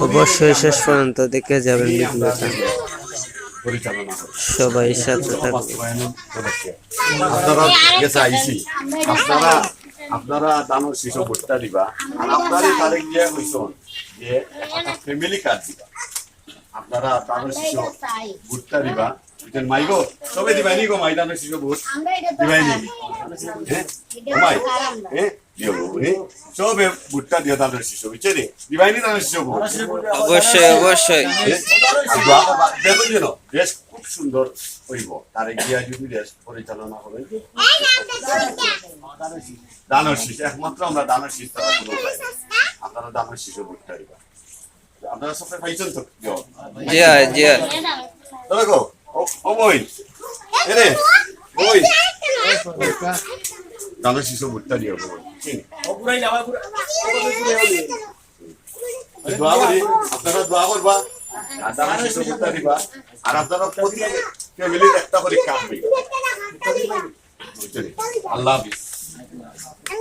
অবশ্যই শেষ পর্যন্ত দেখে যাবেন সবাই সাথে। আপনারা আপনারা শিশু ভোটটা দিবা। আর হইছন যে একটা ফ্যামিলি কার্ড দিবা। আপনারা দানোর শিশু ভোটটা দিবা। মাই গো? সবে শিশু ভোট? দিবাই নি। হ্যাঁ? হ্যাঁ? দিও গো সবে ভোটটা দিও দানোর শিশু দিবাই নি শিশু অবশ্যই অবশ্যই দেখো যেন দেশ খুব সুন্দর হইব তারে গিয়া যদি দেশ পরিচালনা হবে দানের শীষ একমাত্র আমরা দানের শীষ তারা কোনো। আপনারা দানের শীষও বুঝতে আপনারা সবাই পাইছেন তো? জি জি ও ও বই এরে বই দানের শিশু ভুট্টা বই চিনি। দোয়া করি আপনারা দোয়া করবা আর দানের শীষও বুঝতে দিবা আর আপনারা প্রতি ফ্যামিলির একটা করে কাজ? আল্লাহ হাফিজ